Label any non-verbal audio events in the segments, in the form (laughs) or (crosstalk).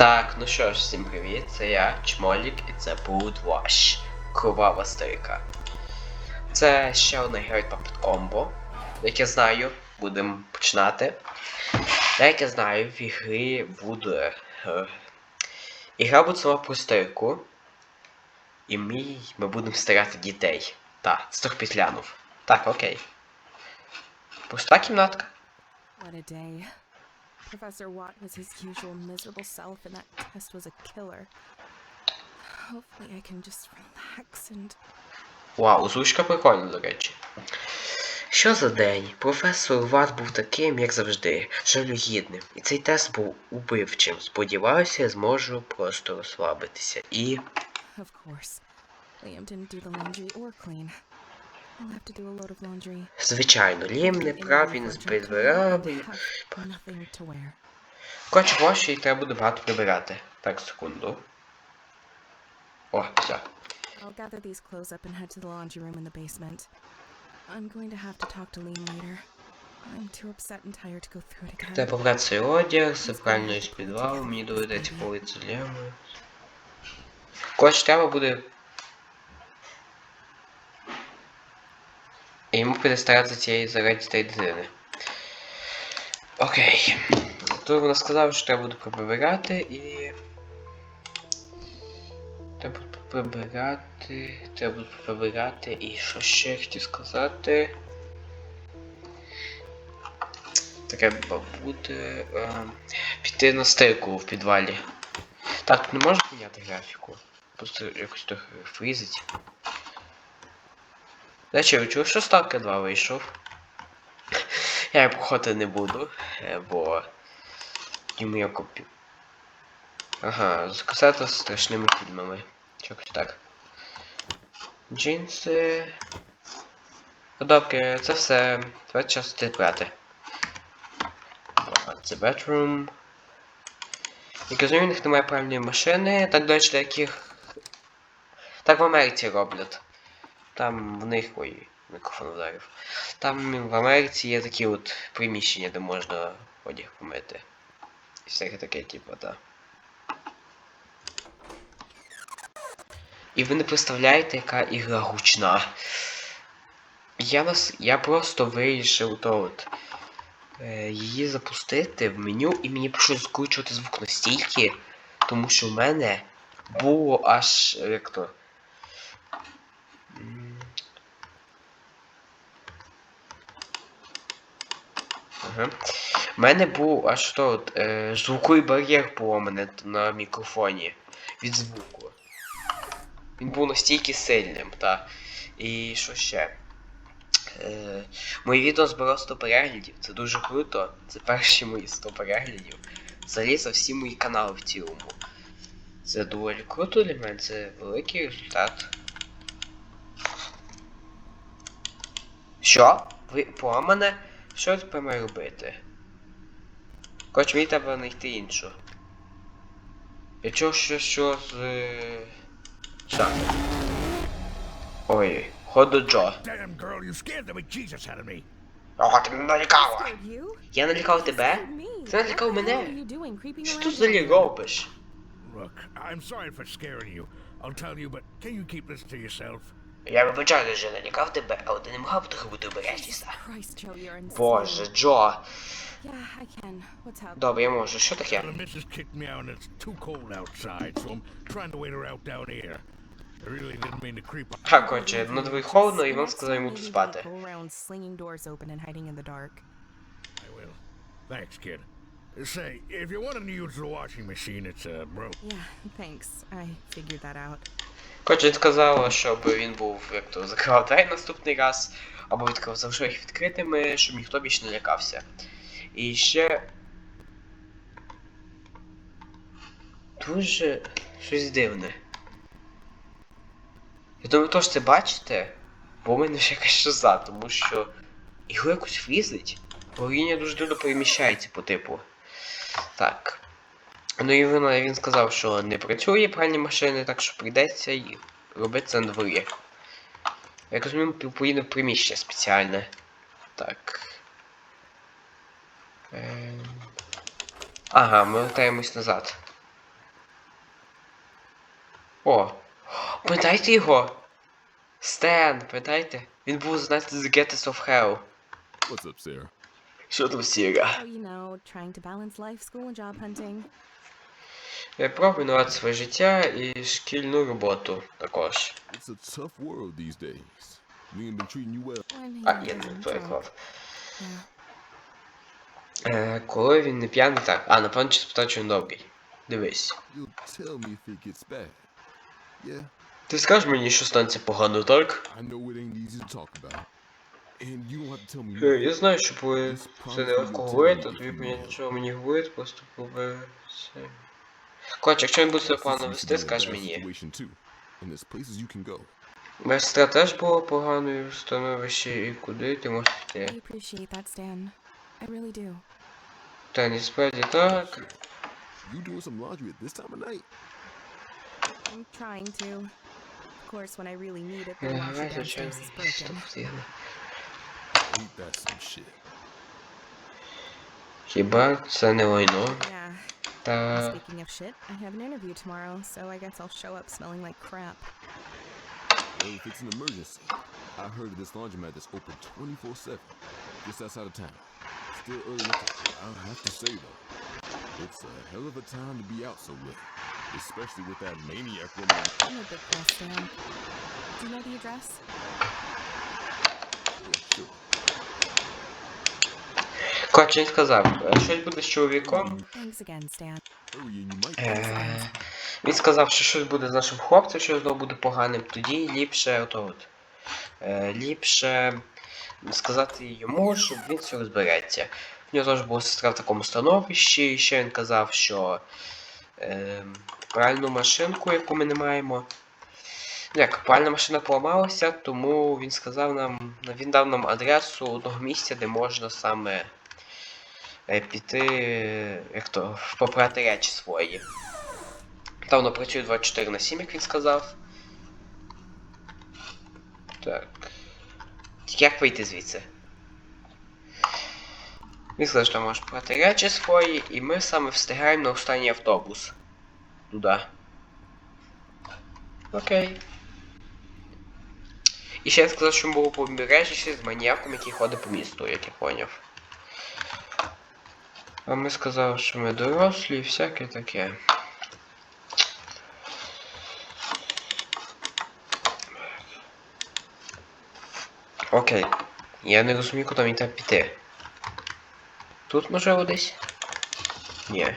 Так, ну що ж, всім привіт, це я, Чмолік, і це Bloodwash, Кровава Старика. Це ще одна гра від Puppet Combo. Як я знаю, будемо починати. Як я знаю, в ігрі буде. Е, ігра буде сама про старику. І ми, ми будемо старати дітей. Так, це трохи підглянув. Так, окей. Пуста кімнатка. What a day. Professor Watt was his usual miserable self, and that test was a killer. Hopefully, I can just relax and. Вау, озвучка прикольна, до речі. Що за день? Професор Ват був таким, як завжди, жалюгідним. І цей тест був убивчим. Сподіваюся, я зможу просто розслабитися. І. Of course, Liam didn't do the laundry or clean. Звичайно, Лім не прав, він прибирав. Коротше, гроші і треба буде багато прибирати. Так, секунду. О, все. I'll gather these clothes up and head to the laundry room in the basement. I'm going to have to talk to Liam later. I'm too upset and tired to go through it again. Треба побрати цей одяг, це правильно із підвалу, мені доведеться полити з Коротше, треба буде І йому піде старатися цієї заради дитини. Окей. То вона сказала, що треба буде прибирати і. Треба буде прибирати. Треба буде прибирати і що ще хотів сказати. Треба буде е, піти на стейку в підвалі. Так, тут не можна міняти графіку. Просто якось трохи фрізить. До речі, ви чули, що ставка 2 вийшов? Я походити не буду, е, бо йому я купив. Ага, з з страшними фільмами. Чогось так. Джинси. Добре, це все. Давайте час брати. Це bedroom. Як розумію, у них немає правильної машини. Так, до речі, деяких. Так в Америці роблять. Там в них. Ой, мікрофон вдарив. Там в Америці є такі от приміщення, де можна одяг помити. І всяке таке, типу, так. І ви не представляєте, яка ігра гучна. Я нас. Я просто вирішив то от. е, Її запустити в меню і мені прийшлося скручувати звук настільки, тому що в мене було аж як то. Ага. У мене був аж то от, е, звуковий бар'єр поламаний на мікрофоні від звуку. Він був настільки сильним, та. І що ще? Е, моє відео збирало 100 переглядів, це дуже круто. Це перші мої 100 переглядів. Взагалі за всі мої канали в цілому. Це доволі круто для мене, це великий результат. Що? Ви поламане? Що тепер маю робити? Коротше, мені треба знайти іншу. Я чув, що що з. е, Що? Ой, ходу Джо. Damn girl, you scared the bejesus out of me. Ого, ти мене налякала! Scared you? Я налякав тебе? Scared me. Ти налякав What the hell мене? are you doing creeping Що around ти here? взагалі робиш? Look, I'm sorry for scaring you. I'll tell you, but can you keep this to yourself? Я вибачаю, що налякав тебе, але ти не могла б трохи бути обережніша. Christ, Joe, you're insane. Боже, Джо. Yeah, I can. What's up? Добре, я можу. Що таке? The missus kicked me out and it's too cold outside, so I'm trying to wait her out down here. I really didn't mean to creep up. Так, коротше, на дворі холодно, і він сказав йому тут спати. Go around slinging doors open and hiding in the dark. I will. Thanks, kid. Say, if you want to use the washing machine, it's uh, broke. Yeah, thanks. I figured that out. Він сказав, щоб він був, як то, закривав (laughs) двері наступний раз, або відкрив завжди їх відкритими, щоб ніхто більше не лякався. І ще. Дуже щось дивне. Я думаю, то ж це бачите, бо у мене ще якась шиза, тому що його якось фрізить, бо він дуже дивно переміщається по типу. Так. Ну і він, сказав, що не працює пральні машини, так що прийдеться і робити це на дворі. Як розумію, поїде в приміщення спеціальне. Так. Ем... Ага, ми вертаємось назад. О! Пам'ятаєте його? Стен, пам'ятаєте? Він був знаєте, з Getters of Hell. What's up, Sarah? Що там Сіра? Я пробую нувати своє життя і шкільну роботу також. А, я не переклав. Е, коли він не п'яний, так. А, напевно, чи спитав, чи він добрий. Дивись. Ти скажеш мені, що станеться погано, так? Я знаю, що коли це не легко говорити, то тобі мені нічого мені говорити, просто коли. Коротше, якщо він буде себе погано вести, скаж мені. situation. And you can go. Моя сестра теж була поганою становищі, і куди ти можеш I йти? appreciate that, Stan. Really do. Та насправді так. You doing some laundry at this time of night? I'm trying to. Of course, when I really need it, the Е, давай, downstairs is broken. постійно. Ain't that some shit? Хіба це не лайно? Yeah. Та Speaking of shit, I have an interview tomorrow, so I guess I'll show up smelling like crap. Well, if it's an emergency, I heard of this laundromat that's open 24-7, just outside of town. Still early enough to, I have to say though, it's a hell of a time to be out so late. Especially with that maniac woman. I'm a big girl, Stan. Do you know the address? Коротше, він сказав, щось буде з чоловіком. Е, Він сказав, що щось буде з нашим хлопцем, що знову буде поганим. Тоді ліпше ото от. Е, ліпше сказати йому, щоб він все розбереться. В нього теж була сестра в такому становищі, і ще він казав, що е, пральну машинку, яку ми не маємо. ну, Як пральна машина поламалася, тому він сказав нам, він дав нам адресу одного місця, де можна саме піти, е, як то, попрати речі свої. Та воно працює 24 на 7, як він сказав. Так. Як вийти звідси? Він сказав, що можеш брати речі свої, і ми саме встигаємо на останній автобус. Туди. Окей. І ще він сказав, що ми було побережжя з маніяком, який ходить по місту, як я поняв. А ми сказали, що ми дорослі і всяке таке. Окей. Я не розумію, куди мені треба піти. Тут можливо десь? Ні.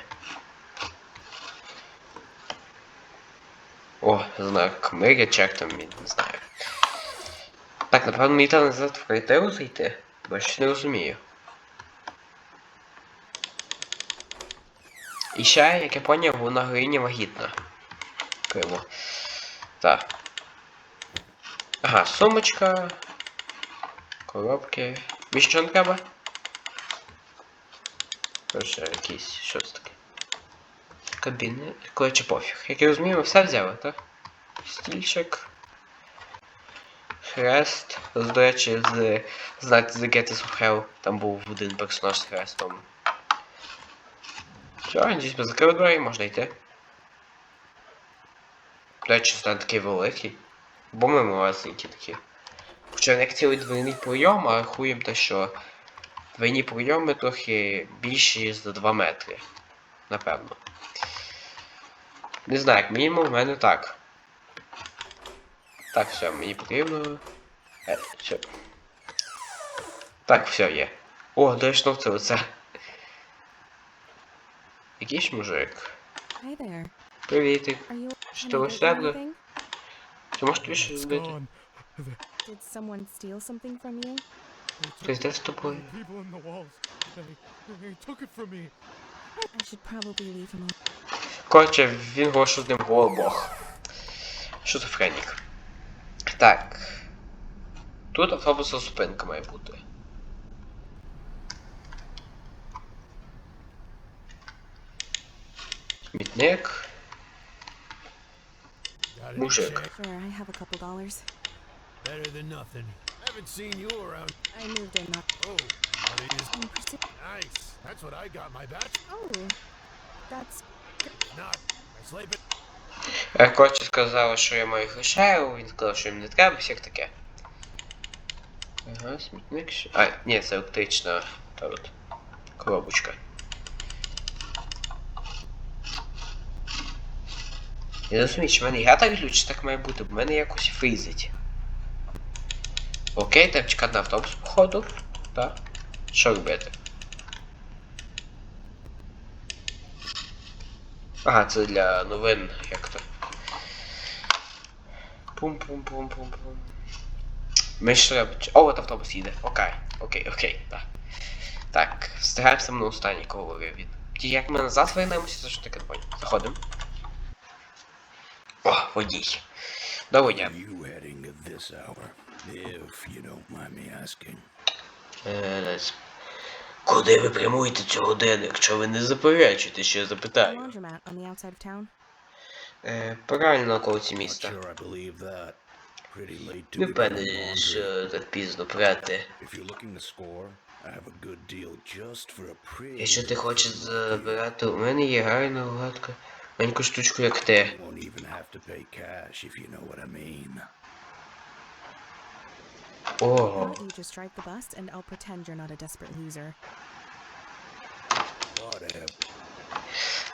О, знак миря, чек там, не знаю. Так, напевно, мені треба назад в квартиру зайти, бо я щось не розумію. І ще, як я поняв, вона героїня вагітна. Криво. Так. Ага, сумочка. Коробки. Більше що не треба? Короче, якісь. Це таке? Кабіни. Короче, пофіг. Як я розумію, ми все взяли, так? Стільчик. Хрест. До речі, з знаєте, The Get of Hell. Там був один персонаж з хрестом. Все, десь би закрив двері, можна йти. До речі, стане такий великий. Бо ми малесенькі такі. Хоча як цілий двойний прийом, а рахуємо те, що двойні прийоми трохи більші за 2 метри. Напевно. Не знаю, як мінімум в мене так. Так, все, мені потрібно. Е, все. Так, все є. О, дійсно це оце. Якийсь мужик. Hi there. Привітик. Що ви себе? Чи можеш тобі щось gone. Did someone steal something from you? Хтось де з тобою? People in the walls. They, they took it from me. I should probably leave him alone. Коротше, він що з ним говорив Бог. Шизофренік. Так. Тут автобусна зупинка має бути. Смітник. Got it Мужик. checked. Sure, I have a couple dollars. Better than nothing. Haven't seen you around. I moved in not Oh, one of these. in pursuit. Nice. That's what I got my batch. Oh, that's Not. I sleep it. Е, Коротше сказала, що я маю грошей, він сказав, що їм не треба, всяк таке. Ага, смітник. ще- А, ні, це електрична та от коробочка. Не розумію, чи в мене я так глючу, так має бути, бо в мене якось фрізить. Окей, треба чекати на автобус, походу. Так. Що робити? Ага, це для новин, як то. Пум-пум-пум-пум-пум. Ми ж треба. О, от автобус їде. Окей, окей, окей, так. Так, встигаємося на останній говорив він. Ті, як ми назад вернемося, то що таке понял. Заходимо. О, водій. Доброго дня. You heading at this hour, if you don't mind me asking. Е, Куди ви прямуєте цю годину, якщо ви не заперечуєте, що я запитаю? Е, правильно на околиці міста. Не впевнений, що так пізно прати. Якщо ти хочеш забирати, у мене є гарна гладка маленьку штучку, як ти. О,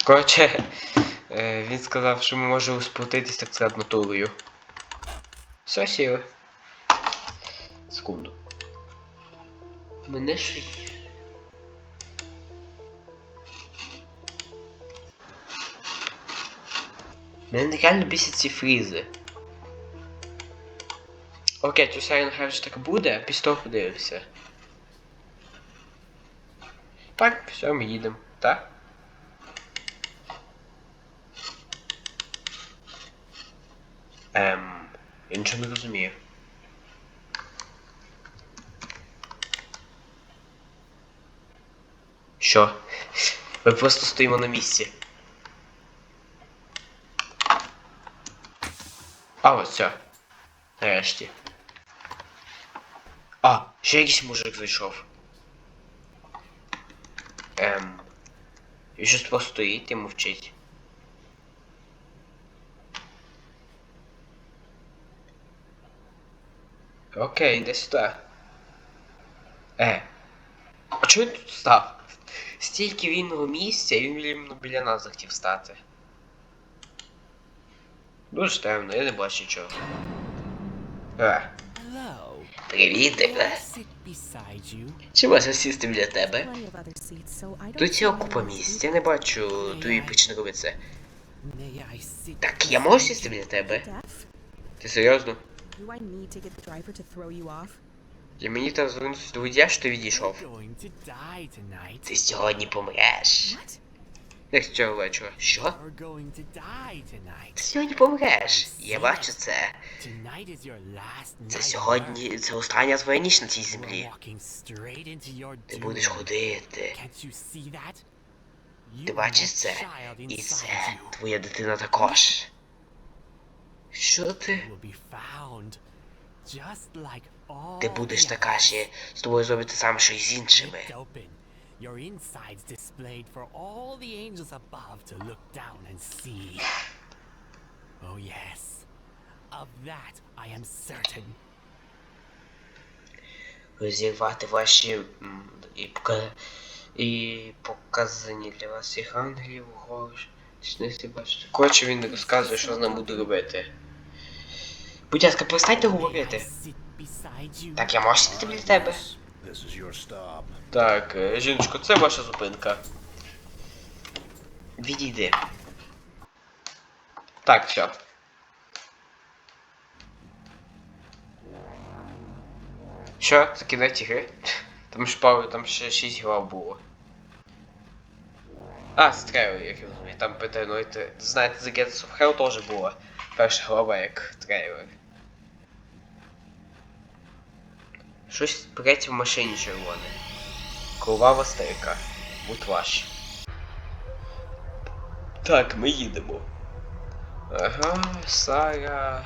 коротше, е, він сказав, що ми можемо сплатитись так сказати натурою. Все сіли. Секунду. Мене щось. Мене реально бісять ці фрізи. Окей, цю серію нехай вже так буде, після того подивимося. Так, все, ми їдемо, так? Ем, я нічого не розумію. Що? Ми просто стоїмо на місці. А, ось все. Нарешті. А, ще якийсь мужик зайшов. Ем. Він щось просто стоїть і мовчить. Окей, іди сюди. Е. А чого він тут став? Стільки вільного місця, і він іменно біля нас захотів стати. Дуже темно, я не бачу нічого. Hello. Привіт, you? Чи можна сісти біля тебе? Тут є купа місць, я не бачу твої причини робити це. Так, я можу сісти біля тебе? Ти серйозно? І мені там звернутися до водія, що ти відійшов. Ти сьогодні помреш. What? Як цього вечора? Що? Сьогодні помреш. Я бачу це. Це сьогодні. Це остання твоя ніч на цій землі. Ти будеш ходити. Ти бачиш це? І це твоя дитина також. Що ти? Ти будеш така ще. З тобою зробить те саме, що й з іншими. Your insides displayed for all the angels above to look down and see. Oh yes, of that I am certain. розірвати ваші і, пока... і показані для вас їх ангелів вгору. Бачите. Коротше, він розказує, що з ним буде робити. Будь ласка, перестаньте говорити. Так, я можу сидіти біля тебе? This is your stop. Так, е, жіночко, це ваша зупинка. Відійди. Так, все. Що, це кінець ігри? Там ж пару, там ще 6 глав було. А, з трейлер, як я розумію. Там претенуєте. Знаєте, The Gates of Hell теж була. Перша глава як трейлер. Щось прить в машині червоне. Кровава старика. Будь ваш. Так, ми їдемо. Ага, Сара.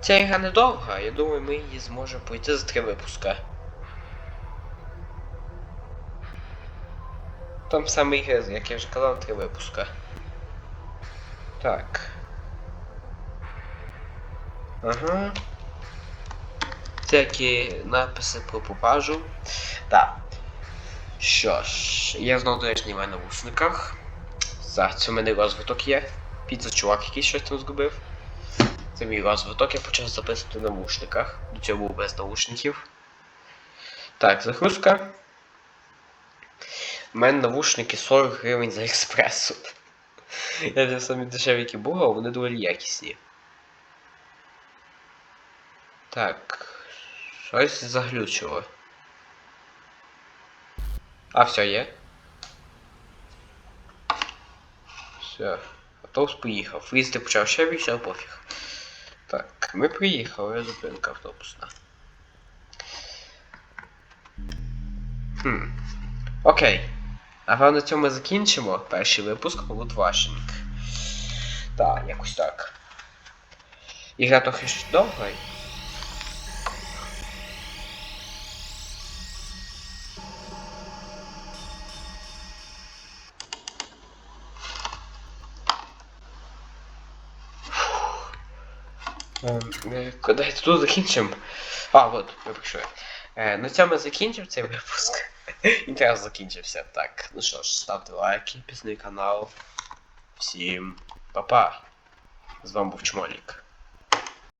Ця ігра недовга, я думаю, ми її зможемо пройти за три випуска. Там саме ігри, як я вже казав, три випуска. Так. Ага. Всякі написи про попажу. Так. Що ж, я знову до речі на навушниках. Так, це в мене розвиток є. Піца чувак, який щось там зробив. Це мій розвиток, я почав записувати на навушниках. До цього був без наушників. Так, загрузка. У мене навушники 40 гривень за експресу. Я взяв самі дешеві, які були, а вони доволі якісні. Так. Щось заглючило. А, все, є. Все. Автобус поїхав. Їздити почав ще більше, а пофіг. Так, ми приїхали, зупинка автобусна. Хм. Окей. А на цьому ми закінчимо перший випуск Лутвашинг. Так, якось так. Ігра трохи довга. Е, Куди тут закінчимо? А, от, ми прийшли. Е, на цьому закінчимо цей випуск. (laughs) Інтерес закінчився. Так, ну що ж, ставте лайки, підписуйтесь на канал. Всім па-па. З вами був Чмолік.